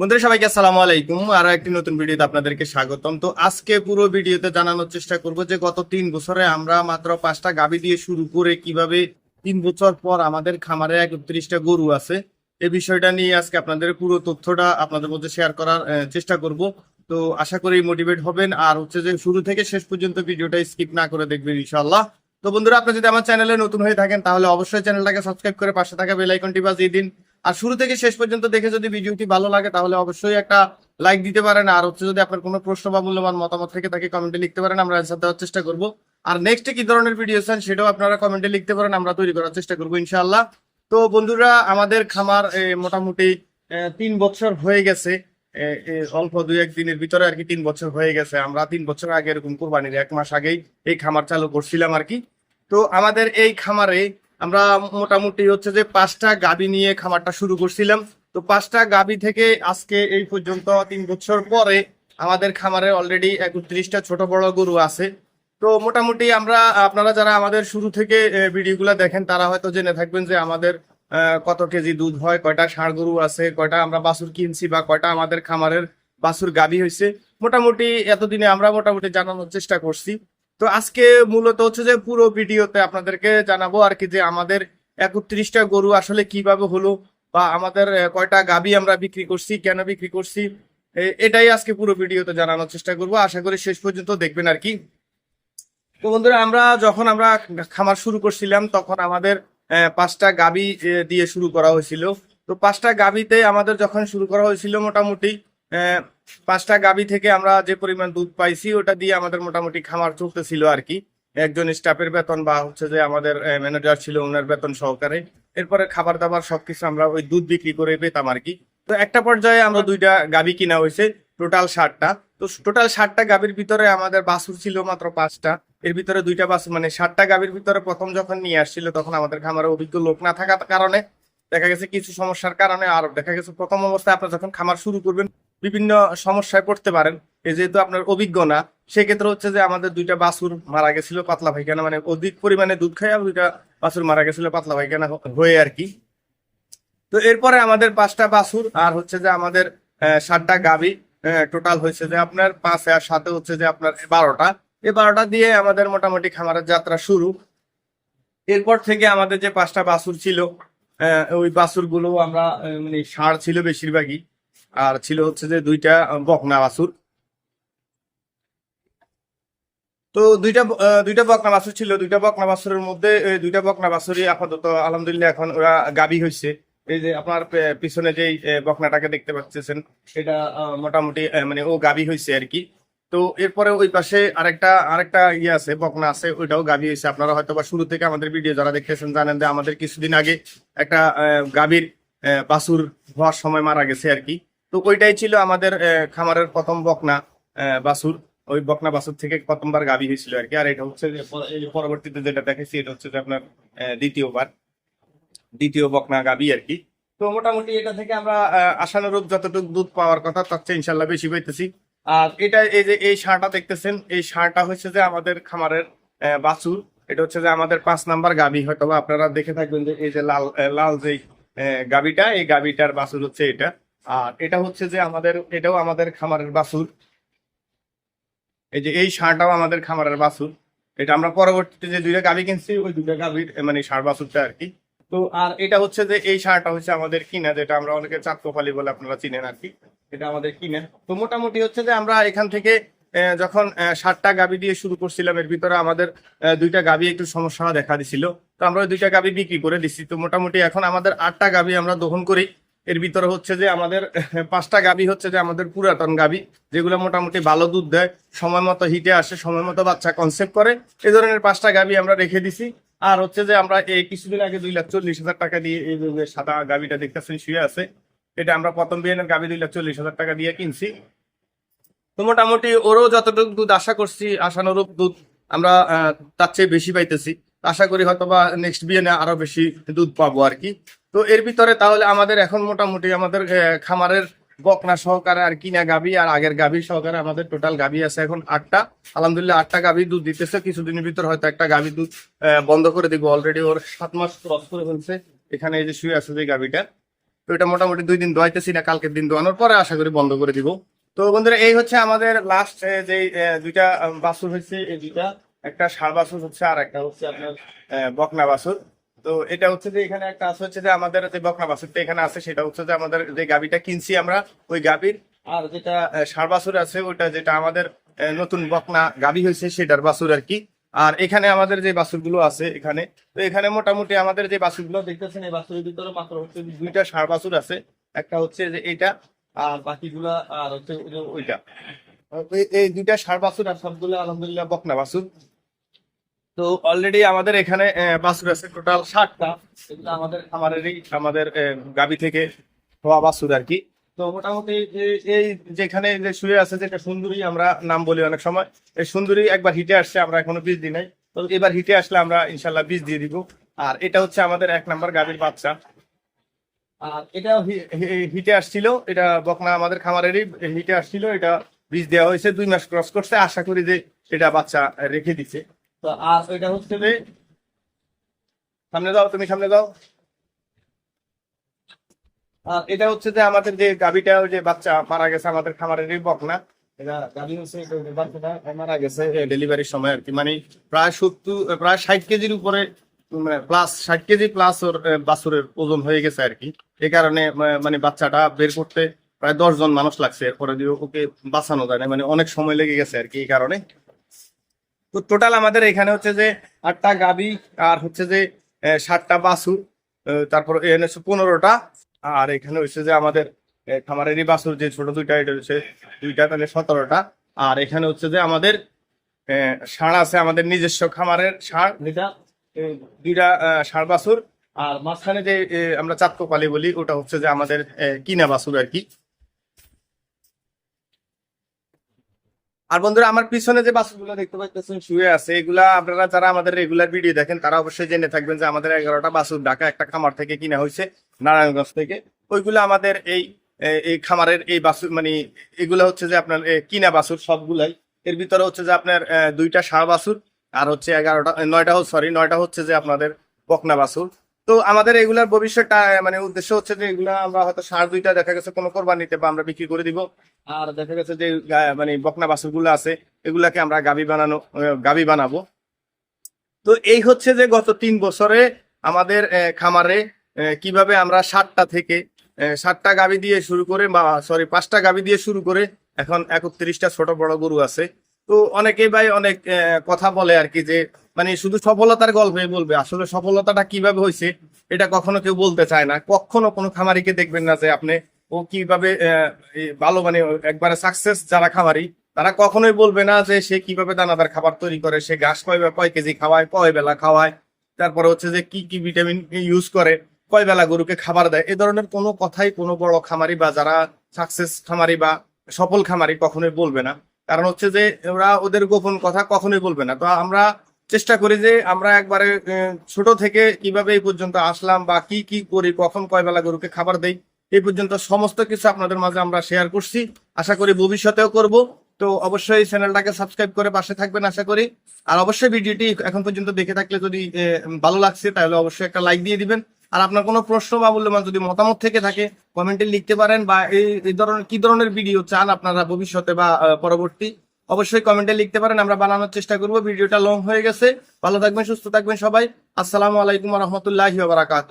বন্ধুরা, সবাইকে আসসালামু আলাইকুম। আরও একটি নতুন ভিডিওতে আপনাদেরকে স্বাগতম। তো আজকে পুরো ভিডিওতে জানানোর চেষ্টা করব যে গত তিন বছরে আমরা মাত্র পাঁচটা গাবি দিয়ে শুরু করে কীভাবে তিন বছর পর আমাদের খামারে একত্রিশটা গরু আছে। এই বিষয়টা নিয়ে আজকে আপনাদের পুরো তথ্যটা আপনাদের মধ্যে শেয়ার করার চেষ্টা করব। তো আশা করি মোটিভেট হবেন। আর হচ্ছে যে শুরু থেকে শেষ পর্যন্ত ভিডিওটা স্কিপ না করে দেখবেন ইনশাল্লাহ তো বন্ধুরা, আপনি যদি আমার চ্যানেলে নতুন হয়ে থাকেন, তাহলে অবশ্যই চ্যানেলটাকে সাবস্ক্রাইব করে পাশে থাকা বেল আইকনটি বাজিয়ে দিন। আর শুরু থেকে শেষ পর্যন্ত দেখে যদি ভিডিওটি ভালো লাগে, তাহলে অবশ্যই একটা লাইক দিতে পারেন। আর হচ্ছে যদি আপনার কোনো প্রশ্ন বা মূল্যবান মতামত থেকে, তাকে কমেন্টে লিখতে পারেন, আমরা অ্যান্সার দেওয়ার চেষ্টা করব। আর নেক্সট কি ধরনের ভিডিও চান, সেটাও আপনারা কমেন্টে লিখতে পারেন, আমরা তৈরি করার চেষ্টা করব, ইনশাআল্লাহ। তো বন্ধুরা, আমাদের খামার মোটামুটি তিন বছর হয়ে গেছে। অল্প দুই এক দিনের ভিতরে আর কি তিন বছর হয়ে গেছে। আমরা তিন বছর আগে এরকম কোরবানির এক মাস আগেই এই খামার চালু করছিলাম আর কি। তো আমাদের এই খামারে আমরা মোটামুটি হচ্ছে যে পাঁচটা গাবি নিয়ে খামারটা শুরু করছিলাম। তো পাঁচটা গাবি থেকে আজকে এই পর্যন্ত তিন বছর পরে আমাদের খামারে অলরেডি একত্রিশটা ছোট বড় গরু আছে। তো মোটামুটি আমরা, আপনারা যারা আমাদের শুরু থেকে ভিডিওগুলো দেখেন, তারা হয়তো জেনে থাকবেন যে আমাদের কত কেজি দুধ হয়, কয়টা ষাঁড় গরু আছে, কয়টা আমরা বাছুর কিনছি বা কয়টা আমাদের খামারের বাছুর গাবি হয়েছে মোটামুটি এতদিনে আমরা মোটামুটি জানানোর চেষ্টা করছি। তো আজকে মূলত হচ্ছে যে পুরো ভিডিওতে আপনাদেরকে জানাব আর কি যে আমাদের একত্রিশটা গরু আসলে কীভাবে হলো বা আমাদের কয়টা গাবি আমরা বিক্রি করছি, কেন বিক্রি করছি এটাই আজকে পুরো ভিডিওতে জানানোর চেষ্টা করব। আশা করি শেষ পর্যন্ত দেখবেন আর কি। তো বন্ধুরা, আমরা যখন আমরা খামার শুরু করছিলাম, তখন আমাদের পাঁচটা গাবি দিয়ে শুরু করা হয়েছিল। তো পাঁচটা গাবিতে আমাদের যখন শুরু করা হয়েছিল মোটামুটি পাঁচটা গাবি থেকে আমরা যে পরিমাণ দুধ পাইছি, ওটা দিয়ে আমাদের মোটামুটি খামার চলতেছিল আর কি। একজন স্টাফের বেতন বা হচ্ছে যে আমাদের ম্যানেজার ছিল, ওনার বেতন সহকারে। এরপরে খাবার দাবার সবকিছু আমরা ওই দুধ বিক্রি করে পেতাম আর কি। তো একটা পর্যায়ে আমরা দুইটা গাবি কিনা হয়েছে টোটাল ষাটটা। তো টোটাল ষাটটা গাবির ভিতরে আমাদের বাছুর ছিল মাত্র পাঁচটা। এর ভিতরে দুইটা বাছুর মানে সাতটা গাভীর ভিতরে প্রথম যখন নিয়ে আসছিল, তখন আমাদের খামারে অভিজ্ঞ লোক না থাকার কারণে দেখা গেছে কিছু সমস্যার কারণে আর দেখা গেছে প্রথম অবস্থায় আপনার যখন খামার শুরু করবেন, বিভিন্ন সমস্যায় পড়তে পারেন। এই যেহেতু আপনার অভিজ্ঞ না, সেক্ষেত্রে হচ্ছে যে আমাদের দুইটা বাছুর মারা গেছিল পাতলা পায়খানা মানে অধিক পরিমাণে দুধ খাই আর দুইটা বাছুর মারা গেছিল পাতলা হ- হয়ে আর কি। তো এরপরে আমাদের পাঁচটা বাছুর আর হচ্ছে যে আমাদের ষাটটা গাবি টোটাল হয়েছে যে আপনার পাঁচ আর সাথে হচ্ছে যে আপনার বারোটা এই বারোটা দিয়ে আমাদের মোটামুটি খামারের যাত্রা শুরু। এরপর থেকে আমাদের যে পাঁচটা বাসুর ছিল ওই বাছুরগুলো আমরা মানে ষাঁড় ছিল বেশিরভাগই। আর ছিল হচ্ছে যে দুইটা বকনা বাছুর। তো দুইটা দুইটা বকনা বাছুর ছিল। দুইটা বকনা বাছুরের মধ্যে দুইটা বকনা বাছুরই আপাতত আলহামদুলিল্লাহ এখন ওরা গাবি হয়েছে। এই যে আপনার পিছনে যেই বকনাটাকে দেখতে পাচ্ছেন, এটা মোটামুটি মানে ও গাবি হয়েছে আর কি। তো এরপরে ওই পাশে আরেকটা আরেকটা ইয়ে আছে, বকনা আছে, ওইটাও গাবি হয়েছে। আপনারা হয়তো বা শুরু থেকে আমাদের ভিডিও যারা দেখতেছেন জানেন যে আমাদের কিছুদিন আগে একটা গাভীর বাসুর হওয়ার সময় মারা গেছে আর কি। তো ওইটাই ছিল আমাদের খামারের প্রথম বকনা বাছুর। ওই বকনা বাসুর থেকে প্রথমবার গাভী হয়েছিল আর কি। আর এটা হচ্ছে পরবর্তীতে যেটা দেখেছি, এটা হচ্ছে যে আপনার দ্বিতীয়বার, দ্বিতীয় বকনা গাভী আর কি। তো মোটামুটি এটা থেকে আমরা আশানুরূপ যতটুকু দুধ পাওয়ার কথা, তার চেয়ে ইনশাল্লাহ বেশি পাইতেছি। আর এটা এই যে এই সারটা দেখতেছেন এই সারটা হচ্ছে যে আমাদের খামারের বাছুর। এটা হচ্ছে যে আমাদের পাঁচ নাম্বার গাভী হয়তো আপনারা দেখে থাকবেন যে এই যে লাল লাল যে গাভীটা এই গাভীটার বাছুর হচ্ছে এটা। আর এটা হচ্ছে যে আমাদের এটাও আমাদের খামারের বাছুর। এই যে এই সারটাও আমাদের খামারের বাছুর। এটা আমরা পরবর্তীতে যে দুইটা গাভী কিনছি ওই দুইটা আহ, মানে সার বাছুরটা আর কি। তো আর এটা হচ্ছে যে এই সারটা হচ্ছে আমাদের কিনা, যেটা আমরা অনেকে চাঁদকোপালি বলে আপনারা চিনেন আর কি, এটা আমাদের কিনা। তো মোটামুটি হচ্ছে যে আমরা এখান থেকে যখন সাতটা গাবি দিয়ে শুরু করছিলাম, এর ভিতরে আমাদের দুইটা গাবি একটু সমস্যা দেখা দিছিল। তো আমরা দুইটা গাবি বিক্রি করে দিচ্ছি তো মোটামুটি এখন আমাদের আটটা গাবি আমরা দহন করি। এর ভিতরে হচ্ছে যে আমাদের পাঁচটা গাবি হচ্ছে যে আমাদের পুরাতন গাবি, যেগুলো মোটামুটি ভালো দুধ দেয়, সময় মতো হিটে আসে, সময় মতো বাচ্চা কনসেপ্ট করে। এই ধরনের পাঁচটা গাবি আমরা রেখে দিছি। আর হচ্ছে যে আমরা এই কিছুদিন আগে দুই লাখ চল্লিশ হাজার টাকা দিয়ে এই সাদা গাবিটা দেখতেছেন, শুয়ে আছে, এটা আমরা প্রথম বিয়ানের গাবি দুই লাখ চল্লিশ হাজার টাকা দিয়ে কিনছি। তো মোটামুটি ওরও যতটুকু দুধ আশা করছি, আশানুরূপ দুধ আমরা তার চেয়ে বেশি পাইতেছি। আশা করি হয়তো বা নেক্সট বিয়ানে আরও বেশি দুধ পাবো আর কি। তো এর ভিতরে তাহলে আমাদের এখন মোটামুটি আমাদের খামারের বকনা সহকারে আর কিনা গাবি আর আগের গাবি সহকারে আমাদের টোটাল গাবি আছে এখন আটটা। আলহামদুলিল্লাহ আটটা গাবি দুধ দিতেছে। কিছুদিনের ভিতর হয়তো একটা গাবি দুধ বন্ধ করে দিব। অলরেডি ওর সাত মাস ক্রস করে ফেলছে। এখানে এই যে শুয়ে আছে যে গাবিটা তো এটা মোটামুটি দুই দিন দোয়াইতেছি না, কালকের দিন দোয়ানোর পরে আশা করি বন্ধ করে দিব। তো বন্ধুরা, এই হচ্ছে আমাদের লাস্ট যে দুইটা বাসুর হয়েছে, এই দুইটা। একটা সার বাসুর হচ্ছে আর একটা হচ্ছে আপনার বকনা বাছুর। তো এটা হচ্ছে যে এখানে একটা আছে হচ্ছে যে আমাদের যে বকনা বাছুরটা এখানে আছে, সেটা হচ্ছে যে আমাদের যে গাবিটা কিনছি আমরা, ওই গাবির আর যেটা ষাড় বাছুর আছে ওটা যেটা আমাদের নতুন বকনা গাবি হয়েছে, সেটার বাছুর আর কি। আর এখানে আমাদের যে বাছুরগুলো আছে এখানে, তো এখানে মোটামুটি আমাদের যে বাছুরগুলো দেখতেছেন, এই বাছুরের ভিতরে মাত্র হচ্ছে দুইটা ষাড় বাছুর আছে। একটা হচ্ছে যে এইটা, আর বাকিগুলা, আর হচ্ছে ওইটা। এই- দুইটা ষাড় বাছুর আর সবগুলো আলহামদুলিল্লাহ বকনা বাছুর। তো অলরেডি আমাদের এখানে বাছুর আছে টোটাল ষাটটা আমাদের খামারেরই আমাদের গাবি থেকে হওয়া বাছুর আর কি। তো মোটামুটি এই- যেখানে যে শুয়ে আছে যেটা সুন্দরী আমরা নাম বলি অনেক সময়, এই সুন্দরী একবার হিটে আসছে, আমরা এখনও বীজ দিই নাই। তো এবার হিটে আসলে আমরা ইনশাল্লাহ বীজ দিয়ে দিব। আর এটা হচ্ছে আমাদের এক নাম্বার গাভীর বাচ্চা। আর এটা হিটে আসছিল, এটা বকনা আমাদের খামারেরই হিটে আসছিল, এটা বীজ দেওয়া হয়েছে, দুই মাস ক্রস করছে, আশা করি যে এটা বাচ্চা রেখে দিচ্ছে সামনে তুমি সামনে এটা হচ্ছে যে আমাদের যে যে বাচ্চা মারা গেছে, আমাদের খামারেরই বকনা এটা গাবি হচ্ছে এটা ওই যে বাচ্চাটা মারা গেছে ডেলিভারির সময় আর কি। মানে প্রায় ষাট কেজির উপরে প্লাস ষাট কেজি প্লাস ওর বাছুরের ওজন হয়ে গেছে আর কি। এই কারণে মানে বাচ্চাটা বের করতে প্রায় দশ জন মানুষ লাগছে। এরপরে ওকে বাঁচানো যায় না মানে অনেক সময় লেগে গেছে আর কি এই কারণে। তো টোটাল আমাদের এখানে হচ্ছে যে আটটা গাবি আর হচ্ছে যে ষাটটা বাছুর তারপর এখানে হচ্ছে পনেরোটা। আর এখানে হচ্ছে যে আমাদের খামারেরই বাছুর, যে ছোট দুইটা, এটা হচ্ছে দুইটা, তাহলে সতেরোটা। আর এখানে হচ্ছে যে আমাদের ষাঁড় আছে আমাদের নিজস্ব খামারের ষাঁড়, যেটা দুইটা ষাঁড় বাছুর। আর মাঝখানে যে আমরা চাতকপালি বলি, ওটা হচ্ছে যে আমাদের কিনা বাছুর আর কি। আর বন্ধুরা, আমার পিছনে যে বাসগুলো দেখতে পাচ্ছেন শুয়ে আছে, এগুলা আপনারা যারা আমাদের রেগুলার ভিডিও দেখেন, তারা অবশ্যই জেনে থাকবেন যে আমাদের এগারোটা বাসুর ঢাকা, একটা খামার থেকে কিনা হয়েছে নারায়ণগঞ্জ থেকে। ওইগুলো আমাদের এই এই খামারের এই বাসুর মানে এগুলো হচ্ছে যে আপনার কিনা বাসুর সবগুলাই। এর ভিতরে হচ্ছে যে আপনার দুইটা ষাঁড় বাসুর, আর হচ্ছে এগারোটা নয়টা, সরি, নয়টা হচ্ছে যে আপনাদের বকনা বাসুর। তো আমাদের এগুলার ভবিষ্যৎ মানে উদ্দেশ্য হচ্ছে যে এগুলা আমরা হয়তো সার দুইটা দেখা গেছে কোনো কোরবানিতে বা আমরা বিক্রি করে দিব। আর দেখা গেছে যে মানে বকনা বাছুরগুলো আছে, এগুলাকে আমরা গাবি বানানো গাবি বানাবো। তো এই হচ্ছে যে গত তিন বছরে আমাদের খামারে কীভাবে আমরা সাতটা থেকে সাতটা গাবি দিয়ে শুরু করে বা সরি পাঁচটা গাবি দিয়ে শুরু করে এখন একত্রিশটা ছোট বড় গরু আছে। তো অনেকেই ভাই অনেক কথা বলে আর কি যে মানে শুধু সফলতার গল্পে বলবে, আসলে সফলতাটা কীভাবে হয়েছে এটা কখনো কেউ বলতে চায় না। কখনো কোনো খামারিকে দেখবেন না যে আপনি ও কীভাবে ভালো মানে একবারে সাকসেস যারা খামারি, তারা কখনোই বলবে না যে সে কীভাবে দানাদার খাবার তৈরি করে, সে ঘাস কয় কয় কেজি খাওয়ায়, কয় বেলা খাওয়ায়, তারপরে হচ্ছে যে কি কি ভিটামিন ইউজ করে, কয় বেলা গরুকে খাবার দেয়, এ ধরনের কোনো কথাই কোনো বড় খামারি বা যারা সাকসেস খামারি বা সফল খামারি কখনোই বলবে না। কারণ হচ্ছে যে ওরা ওদের গোপন কথা কখনোই বলবে না। তো আমরা চেষ্টা করি যে আমরা একবারে ছোট থেকে কীভাবে এই পর্যন্ত আসলাম বা কি কি করি, কখন কয় বেলা গরুকে খাবার দেই, এই পর্যন্ত সমস্ত কিছু আপনাদের মাঝে আমরা শেয়ার করছি। আশা করি ভবিষ্যতেও করব। তো অবশ্যই চ্যানেলটাকে সাবস্ক্রাইব করে পাশে থাকবেন আশা করি। আর অবশ্যই ভিডিওটি এখন পর্যন্ত দেখে থাকলে যদি ভালো লাগছে তাহলে অবশ্যই একটা লাইক দিয়ে দিবেন। আর আপনার কোনো প্রশ্ন বা মূল্যবান যদি মতামত থেকে থাকে কমেন্টে লিখতে পারেন বা এই ধরনের, কি ধরনের ভিডিও চান আপনারা ভবিষ্যতে বা পরবর্তী, অবশ্যই কমেন্টে লিখতে পারেন, আমরা বানানোর চেষ্টা করব। ভিডিওটা লং হয়ে গেছে। ভালো থাকবেন, সুস্থ থাকবেন সবাই। আসসালামু আলাইকুম রহমতুল্লাহ বারাকাতু